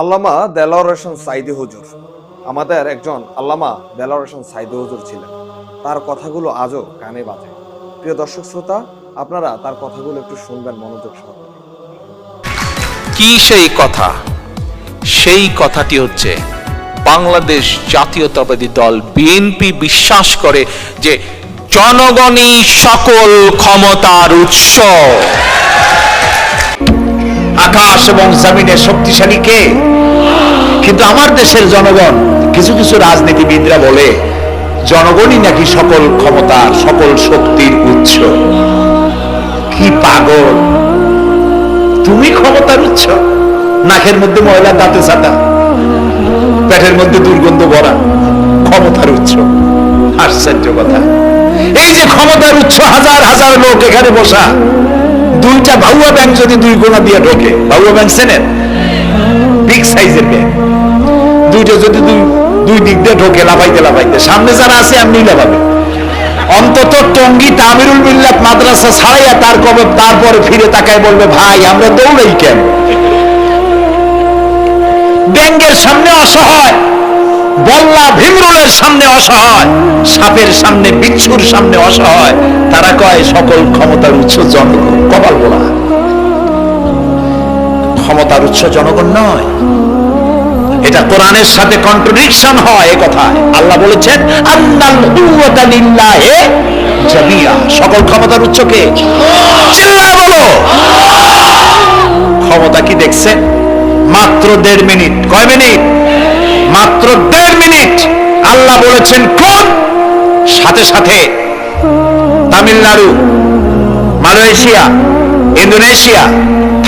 আল্লামা দেলাওয়ার সাইদি হুজুর। আমাদের একজন আল্লামা দেলাওয়ার সাইদি হুজুর ছিলেন। তার কথাগুলো আজও কানে বাজে। প্রিয় দর্শক শ্রোতা, আপনারা তার কথাগুলো একটু শুনবেন, মনোযোগ সহকারে। কি সেই কথা? সেই কথাটি হচ্ছে, বাংলাদেশ জাতীয়তাবাদী দল বিএনপি বিশ্বাস করে যে, জনগণই সকল ক্ষমতার উৎস। আকাশ এবং জমিনের শক্তিশালী কে? কিন্তু আমার দেশের জনগণ, কিছু কিছু রাজনীতিবিদরা বলে, জনগণই নাকি সকল ক্ষমতার, সকল শক্তির উৎস। কি পাগল? তুমি ক্ষমতার উৎস? নাকের মধ্যে ময়লা, দাঁতে ছাতা। পেটের মধ্যে দুর্গন্ধ ভরা। ক্ষমতার উৎস। আশ্চর্য কথা। এই যে ক্ষমতার উৎস, হাজার হাজার লোক এখানে বসা। ভাউয়া ব্যাংক যদি দুই গোনা দিয়ে ঢোকে ভাউয়া ব্যাংক চেনেন বিগ সাইজের ব্যাংক। দুইটা যদি দুই দুই দিক দিয়ে ঢোকে, লাফাইতে লাফাইতে। সামনে যারা আছে এমনি লাফাবে অন্তত টঙ্গি তামিরুল মিল্লাত মাদ্রাসা ছাড়াইয়া তার কবে তারপরে ফিরে তাকায় বলবে, ভাই, আমরা দৌড়াই কেন? ব্যাংকের সামনে অসহায়, বল্লা ভীমরুলের সামনে অসহায়, সাপের সামনে, বিচ্ছুর সামনে অসহায়। তারা কয়, সকল ক্ষমতার উৎস জনগণ কপাল বলা। ক্ষমতার উৎস জনগণ নয়। এটা কোরআনের সাথে কন্ট্রোডিকশন হয় এ কথায়। আল্লাহ বলেছেন সকল ক্ষমতার উৎস কে? বলো। ক্ষমতা কি দেখছেন মাত্র দেড় মিনিট। কয় মিনিট? মাত্র দেড় মিনিট। আল্লাহ বলেছেন, কোন? সাথে সাথে। তামিলনাড়ু, মালয়েশিয়া, ইন্দোনেশিয়া,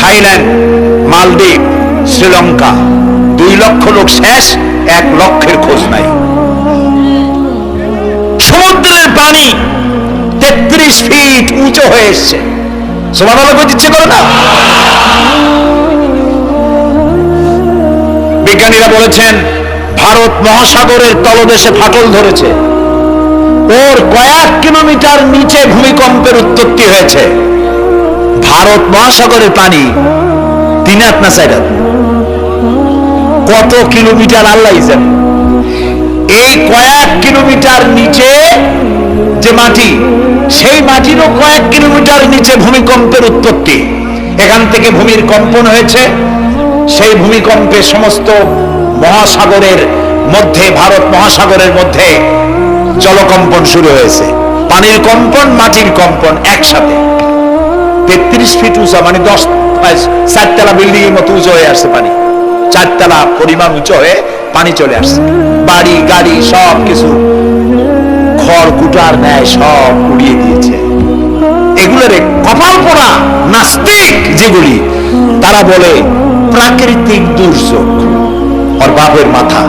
থাইল্যান্ড মালদ্বীপ, শ্রীলঙ্কা। দুই লক্ষ লোক শেষ, এক লক্ষের খোঁজ নাই। সমুদ্রের পানি তেত্রিশ ফিট উঁচু হয়ে এসছে। সমান আলো ইচ্ছে করে না? বিজ্ঞানীরা বলেছেন, ভারত মহাসাগরের তলদেশে ফাটল ধরেছে। ওর কয়েক কিলোমিটার নিচে ভূমিকম্পের উৎপত্তি হয়েছে। ভারত মহাসাগরের পানি না? কত কিলোমিটার আল্লাহ জানে এই কয়েক কিলোমিটার নিচে যে মাটি, সেই মাটিরও কয়েক কিলোমিটার নিচে ভূমিকম্পের উৎপত্তি। এখান থেকে ভূমির কম্পন হয়েছে। সেই ভূমিকম্পে সমস্ত মহাসাগরের মধ্যে, ভারত মহাসাগরের মধ্যে জলকম্পন শুরু হয়েছে। পানির কম্পন, মাটির কম্পন একসাথে। তেত্রিশ ফিট উঁচা মানে দশ চারতলা বিল্ডিং এর মতো উঁচু হয়ে আসছে পানি। চারতলা পরিমাণ উঁচু হয়ে পানি চলে আসছে। বাড়ি, গাড়ি, সব কিছু। খড় কুটার নেয় সব উড়িয়ে দিয়েছে। এগুলোর কপাল পোড়া নাস্তিক যেগুলি, তারা বলে, প্রাকৃতিক দুর্যোগ। ওর বাপের মাথা।